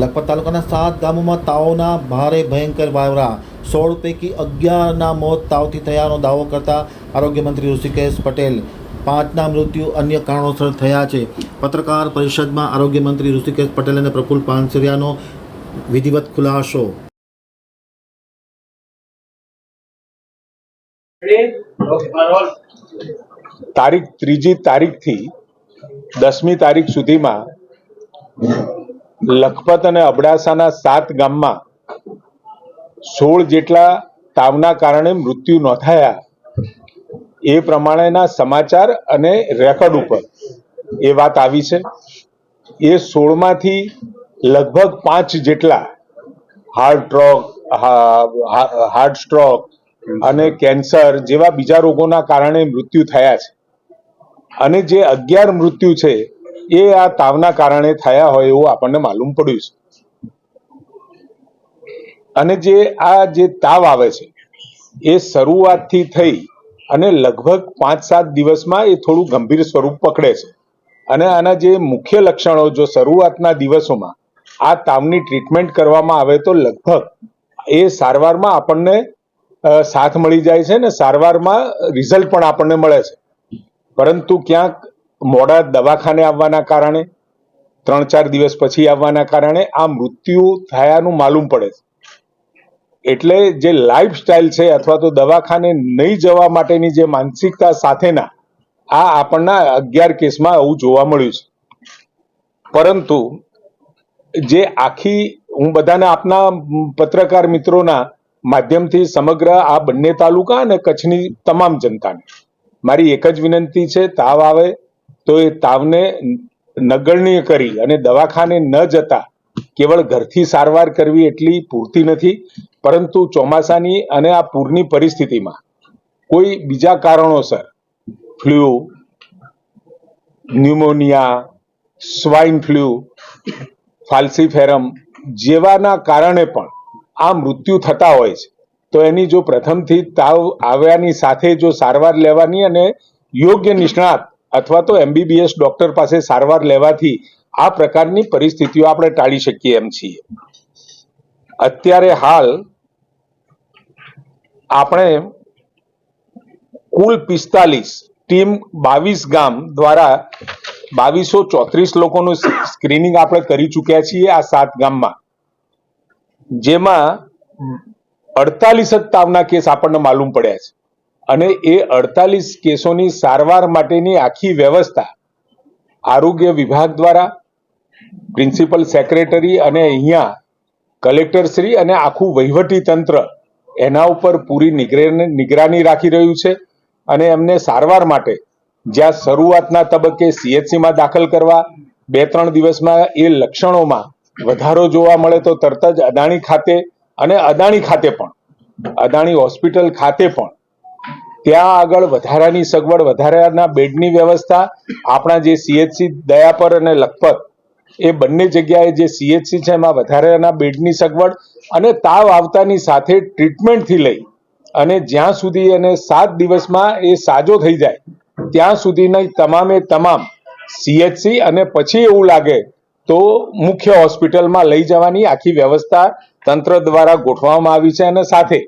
લખપત તાલુકાના સાત ગામોમાં તાવના ભારે ભયંકર વાવરા. સોળ પૈકી અગિયારના મોત તાવથી થયાનો દાવો કરતા આરોગ્યમંત્રી ઋષિકેશ પટેલ. પાંચના મૃત્યુ અન્ય કારણોસર થયા છે. પત્રકાર પરિષદમાં આરોગ્યમંત્રી ઋષિકેશ પટેલ અને પ્રફુલ પાનસરિયાનો વિધિવત ખુલાસો. તારીખ ત્રીજી તારીખથી દસમી તારીખ સુધીમાં લખપત અને અબડાસાના સાત ગામમાં સોળ જેટલા તાવના કારણે મૃત્યુ નોંધાયા. એ પ્રમાણેના સમાચાર અને રેકોર્ડ ઉપર એ વાત આવી છે. એ સોળમાંથી લગભગ પાંચ જેટલા હાર્ટ સ્ટ્રોક હાર્ટ સ્ટ્રોક અને કેન્સર જેવા બીજા રોગોના કારણે મૃત્યુ થયા છે. અને જે અગિયાર મૃત્યુ છે એ આ તાવના કારણે થયા હોય એવું આપણને માલુમ પડ્યું છે. અને જે આ જે તાવ આવે છે, એ શરૂઆતથી થઈ અને લગભગ પાંચ સાત દિવસમાં એ થોડું ગંભીર સ્વરૂપ પકડે છે. અને આના જે મુખ્ય લક્ષણો જો શરૂઆતના દિવસોમાં આ તાવની ટ્રીટમેન્ટ કરવામાં આવે તો લગભગ એ સારવારમાં આપણને સાથ મળી જાય છે ને સારવારમાં રિઝલ્ટ પણ આપણને મળે છે. પરંતુ ક્યાંક મોડા દવાખાને આવવાના કારણે ત્રણ ચાર દિવસ પછી આવવાના કારણે આ મૃત્યુ થયાનું માલુમ પડે છે. એટલે જે લાઈફ સ્ટાઇલ છે અથવા તો દવાખાને નહીં જવા માટેની જે માનસિકતા સાથેના આ આપણના અગિયાર કેસમાં આવું જોવા મળ્યું છે. પરંતુ જે આખી, હું બધાને આપના પત્રકાર મિત્રોના માધ્યમથી સમગ્ર આ બંને તાલુકા અને કચ્છની તમામ જનતાને મારી એક જ વિનંતી છે, તાવ આવે તો એ તાવને નગણ્ય કરી અને દવાખાને ન જતા કેવળ ઘરથી સારવાર કરવી એટલી પૂરતી નથી, પરંતુ ચોમાસાની અને આ પૂરની પરિસ્થિતિમાં કોઈ બીજા કારણોસર flu, pneumonia, swine flu, falciparum જેવાના કારણે પણ આ મૃત્યુ થતા હોય છે. તો એની જો પ્રથમથી તાવ આવ્યાની સાથે જો સારવાર લેવાની અને યોગ્ય નિષ્ણાત અથવા તો એમબીબીએસ ડોક્ટર પાસે સારવાર લેવાથી આ પ્રકારની પરિસ્થિતિઓ આપણે ટાળી શકીએ એમ છીએ. અત્યારે હાલ આપણે કુલ પિસ્તાલીસ ટીમ બાવીસ ગામ દ્વારા બાવીસો ચોત્રીસ લોકોનું સ્ક્રીનિંગ આપણે કરી ચૂક્યા છીએ આ સાત ગામમાં. જેમાં અડતાલીસ જ તાવના કેસ આપણને માલુમ પડ્યા છે. અને એ અડતાલીસ કેસોની સારવાર માટેની આખી વ્યવસ્થા આરોગ્ય વિભાગ દ્વારા, પ્રિન્સિપલ સેક્રેટરી અને અહીંયા કલેક્ટરશ્રી અને આખું વહીવટી તંત્ર એના ઉપર પૂરી નિગરાની રાખી રહ્યું છે અને એમને સારવાર માટે જ્યાં શરૂઆતના તબક્કે સીએચસીમાં દાખલ કરવા બે ત્રણ દિવસમાં એ લક્ષણોમાં વધારો જોવા મળે તો તરત જ અદાણી ખાતે અને અદાણી ખાતે પણ, અદાણી હોસ્પિટલ ખાતે પણ ત્યાં આગળ વધારાની સગવડ, વધારાના બેડની વ્યવસ્થા, આપણા જે સીએચસી દયાપર અને લખપત, એ બંને જગ્યાએ જે સીએચસી છે, એમાં વધારાના બેડની સગવડ અને તાવ આવતાની સાથે ટ્રીટમેન્ટથી લઈ અને જ્યાં સુધી એને સાત દિવસમાં એ સાજો થઈ જાય, ત્યાં સુધીની તમામે તમામ સીએચસી અને પછી એવું લાગે તો મુખ્ય હોસ્પિટલમાં લઈ જવાની આખી વ્યવસ્થા તંત્ર દ્વારા ગોઠવવામાં આવી છે અને સાથે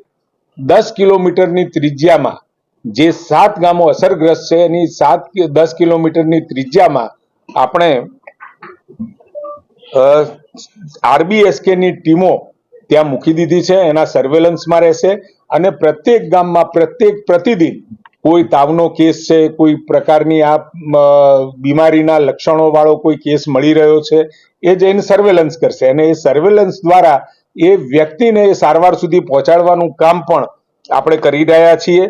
દસ કિલોમીટરની ત્રિજ્યામાં જે સાત ગામો અસરગ્રસ્ત છે, એની સાત દસ કિલોમીટરની ત્રિજ્યામાં આપણે આરબીએસકે ની ટીમો ત્યાં મૂકી દીધી છે, એના સર્વેલન્સમાં રહેશે અને પ્રત્યેક ગામમાં પ્રત્યેક પ્રતિદિન કોઈ તાવનો કેસ છે, કોઈ પ્રકારની આ બીમારીના લક્ષણો વાળો કોઈ કેસ મળી રહ્યો છે, એ જઈને સર્વેલન્સ કરશે. અને એ સર્વેલન્સ દ્વારા એ વ્યક્તિને એ સારવાર સુધી પહોંચાડવાનું કામ પણ આપણે કરી રહ્યા છીએ.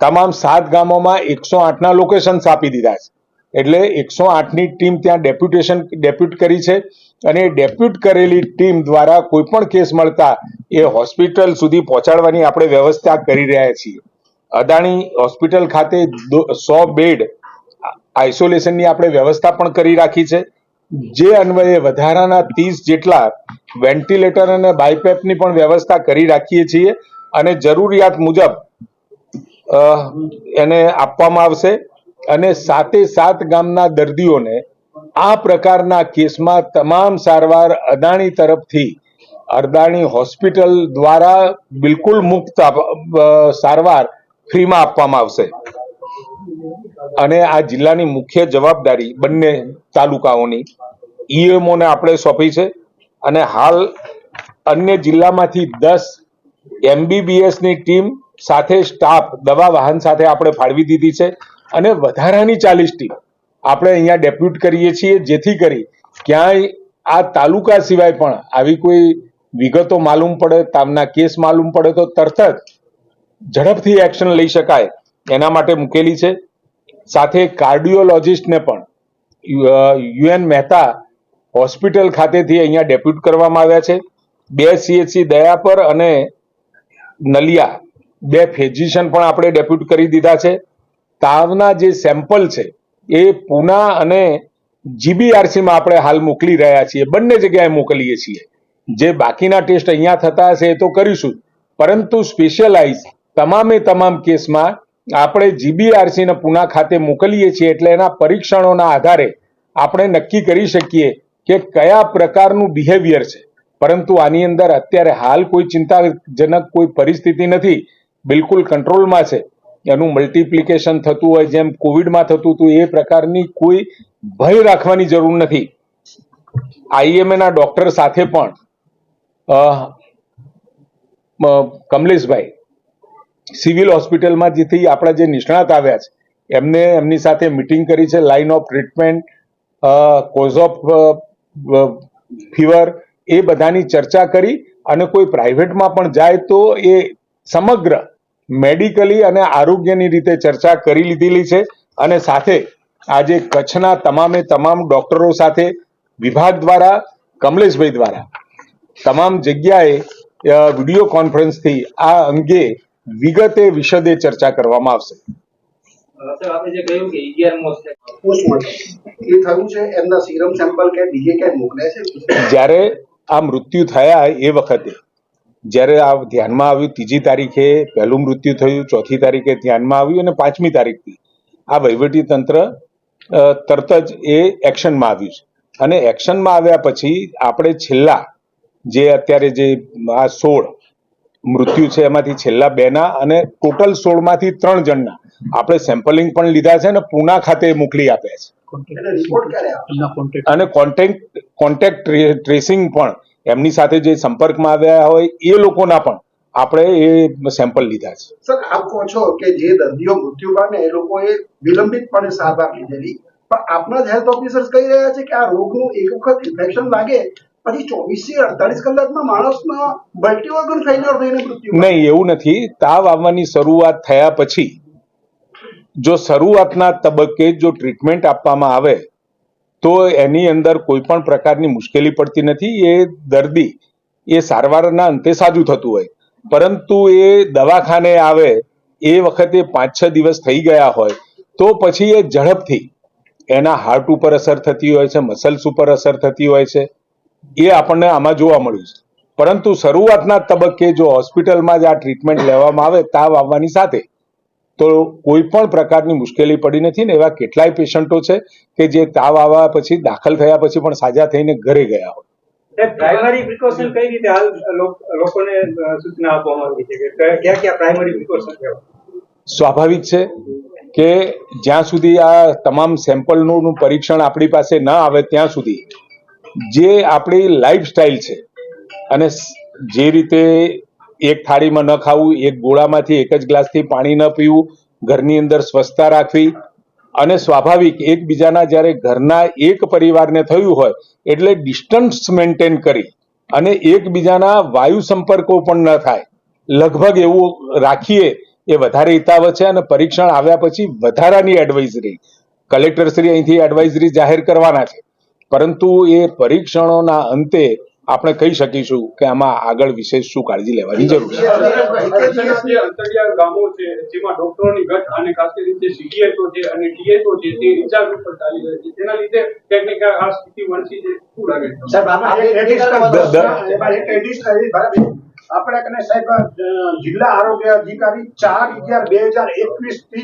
તમામ સાત ગામોમાં એકસો આઠના લોકેશન્સ આપી દીધા છે. એટલે એકસો આઠની ટીમ ત્યાં ડેપ્યુટેશન ડેપ્યુટ કરી છે અને ડેપ્યુટ કરેલી ટીમ દ્વારા કોઈ પણ કેસ મળતા એ હોસ્પિટલ સુધી પહોંચાડવાની આપણે વ્યવસ્થા કરી રહ્યા છીએ. અદાણી હોસ્પિટલ ખાતે સો બેડ આઇસોલેશનની આપણે વ્યવસ્થા પણ કરી રાખી છે. જે અન્વયે વધારાના ત્રીસ જેટલા વેન્ટિલેટર અને બાયપેપની પણ વ્યવસ્થા કરી રાખીએ છીએ અને જરૂરિયાત મુજબ એને આપવામાં આવશે અને સાતે સાત ગામના દર્દીઓને આ પ્રકારના કેસમાં તમામ સારવાર અદાણી તરફથી અદાણી હોસ્પિટલ દ્વારા બિલકુલ મુક્ત સારવાર ફ્રીમાં આપવામાં આવશે. અને આ જિલ્લાની મુખ્ય જવાબદારી બંને તાલુકાઓની ઈએમઓને આપણે સોંપી છે અને હાલ અન્ય જિલ્લામાંથી દસ એમબીબીએસની ટીમ સાથે સ્ટાફ, દવા, વાહન સાથે આપણે ફાળવી દીધી છે. અને વધારાની ચાલીસ ટીમ આપણે અહીંયા ડેપ્યુટ કરીએ છીએ, જેથી કરી ક્યાંય આ તાલુકા સિવાય પણ આવી કોઈ વિગતો માલુમ પડે તામના કેસ માલુમ પડે, તો તરત જ ઝડપથી એક્શન લઈ શકાય એના માટે મૂકેલી છે. સાથે કાર્ડિયોલોજિસ્ટને પણ યુએન મહેતા હોસ્પિટલ ખાતેથી અહીંયા ડેપ્યુટ કરવામાં આવ્યા છે. બે સીએચસી દયાપર અને નલિયા બે ફિઝિશિયન પણ આપણે ડેપ્યુટ કરી દીધા છે. તાવના જે સેમ્પલ છે, એ પુના અને જીબીઆરસીમાં આપણે હાલ મોકલી રહ્યા છીએ. બંને જગ્યાએ મોકલીએ છીએ. જે બાકીના ટેસ્ટ અહીંયા થતા હશે એ તો કરીશું. પરંતુ સ્પેશિયલાઇઝ તમામે તમામ કેસમાં આપણે જીબીઆરસીને પુના ખાતે મોકલીએ છીએ એટલે એના પરીક્ષણોના આધારે આપણે નક્કી કરી શકીએ કે કયા પ્રકારનું બિહેવિયર છે. પરંતુ આની અંદર અત્યારે હાલ કોઈ ચિંતાજનક કોઈ પરિસ્થિતિ નથી. બિલકુલ કંટ્રોલમાં છે. એનું મલ્ટિપ્લિકેશન થતું હોય, જેમ કોવિડમાં થતું હતું, એ પ્રકારની કોઈ ભય રાખવાની જરૂર નથી. આઈએમએ ના ડોક્ટર સાથે પણ કમલેશભાઈ, સિવિલ હોસ્પિટલમાં જેથી આપણા જે નિષ્ણાત આવ્યા છે, એમને, એમની સાથે મિટિંગ કરી છે line of treatment cause of fever, એ બધાની ચર્ચા કરી અને કોઈ પ્રાઇવેટમાં પણ જાય તો એ સમગ્ર મેડિકલી અને આરોગ્યની રીતે ચર્ચા કરી લીધેલી છે અને સાથે આજે કચ્છના તમામે તમામ ડોક્ટરો સાથે વિભાગ દ્વારા કમલેશભાઈ દ્વારા તમામ જગ્યાએ વીડિયો કોન્ફરન્સથી આ અંગે વિગતે વિશદે ચર્ચા કરવામાં આવશે. સર આપણે જે કહ્યું કે અગિયારમો છે. પોસ્ટમોર્ટમ એ થયું છે એમના સિરમ સેમ્પલ કે બીજે ક્યાંય મોકલ્યા છે? જ્યારે આ મૃત્યુ થયા એ વખતે જ્યારે આ ધ્યાનમાં આવ્યું ત્રીજી તારીખે પહેલું મૃત્યુ થયું ચોથી તારીખે ધ્યાનમાં આવ્યું અને પાંચમી તારીખથી આ વહીવટી તંત્ર તરત જ એ એક્શનમાં આવ્યું છે. અને એક્શનમાં આવ્યા પછી આપણે છેલ્લા જે અત્યારે જે આ સોળ મૃત્યુ છે એમાંથી છેલ્લા બેના અને ટોટલ સોળમાંથી ત્રણ જણના આપણે સેમ્પલિંગ પણ લીધા છે અને પુના ખાતે મોકલી આપ્યા છે. અને કોન્ટેક્ટ કોન્ટેક્ટ ટ્રેસિંગ પણ એમની સાથે જે સંપર્કમાં આવ્યા હોય એ લોકોના પણ આપણે એ સેમ્પલ લીધા છે. સર આપ કહો છો કે જે દર્દીઓ મૃત્યુ પામે એ લોકોએ વિલંબિતપણે સારવાર લીધેલી. પણ આપણા જ હેલ્થ ઓફિસર્સ કહી રહ્યા છે કે આ રોગનું એક વખત ઇન્ફેક્શન લાગે પછી ચોવીસથી અડતાલીસ કલાકમાં માણસના મલ્ટીઓર્ગન ફેલ્યોર થઈને મૃત્યુ નહીં એવું નથી. તાવ આવવાની શરૂઆત થયા પછી જો શરૂઆતના તબક્કે જો ટ્રીટમેન્ટ આપવામાં આવે તો એની અંદર કોઈ પણ પ્રકારની મુશ્કેલી પડતી નથી. એ દર્દી એ સારવારના અંતે સાજું થતું હોય. પરંતુ એ દવાખાને આવે, એ વખતે પાંચ છ દિવસ થઈ ગયા હોય, તો પછી એ ઝડપથી એના હાર્ટ ઉપર અસર થતી હોય છે, મસલ્સ ઉપર અસર થતી હોય છે. એ આપણને આમાં જોવા મળ્યું છે. પરંતુ શરૂઆતના તબક્કે જો હોસ્પિટલમાં જ આ ટ્રીટમેન્ટ લેવામાં આવે, તાવ આવવાની સાથે તો કોઈ પણ પ્રકારની મુશ્કેલી પડી નથી ને એવા કેટલાય પેશન્ટો છે કે જે તાવ આવવા પછી દાખલ થયા પછી પણ સાજા થઈને ઘરે ગયા હોય. પ્રાઇમરી પ્રિકોશન કઈ રીતે હાલ લોકોને સૂચના આપવામાં આવી છે કે કયા કયા પ્રાઇમરી પ્રિકોશન સ્વાભાવિક છે કે જ્યાં સુધી આ તમામ સેમ્પલનું પરીક્ષણ આપણી પાસે ન આવે ત્યાં સુધી જે આપણી લાઈફસ્ટાઈલ છે અને જે રીતે એક થાળીમાં ન ખાવું, એક ગોળામાંથી એક જ ગ્લાસથી પાણી ન પીવું, ઘરની અંદર સ્વચ્છતા રાખવી અને સ્વાભાવિક એકબીજાના જ્યારે ઘરના એક પરિવારને થયું હોય એટલે ડિસ્ટન્સ મેન્ટેન કરી અને એકબીજાના વાયુ સંપર્કો પણ ન થાય. લગભગ એવું રાખીએ એ વધારે હિતાવ છે અને પરીક્ષણ આવ્યા પછી વધારાની એડવાઇઝરી કલેક્ટર શ્રી અહીંથી એડવાઇઝરી જાહેર કરવાના છે. પરંતુ એ પરીક્ષણોના અંતે આપણે કહી શકીશું કે આમાં આગળ વિશેષ શું કાળજી લેવાની જરૂર છે. અંતરિયાળ ગામો છે જેમાં ડોક્ટરોની ઘટ અને ખાસ કરીને સીડીએચઓ છે અને ટીએચઓ છે તે રિચાર્જ ઉપર ચાલી રહી છે. તેના લીધે ટેકનિકલ આ સ્થિતિ વણસી છે. શું લાગે છે સાહેબ આમાં એક additional દ- દ- એમાં એક additional બરાબર. આપણે કને સાહેબ જિલ્લા આરોગ્ય અધિકારી ચાર અગિયાર બે હજાર એકવીસથી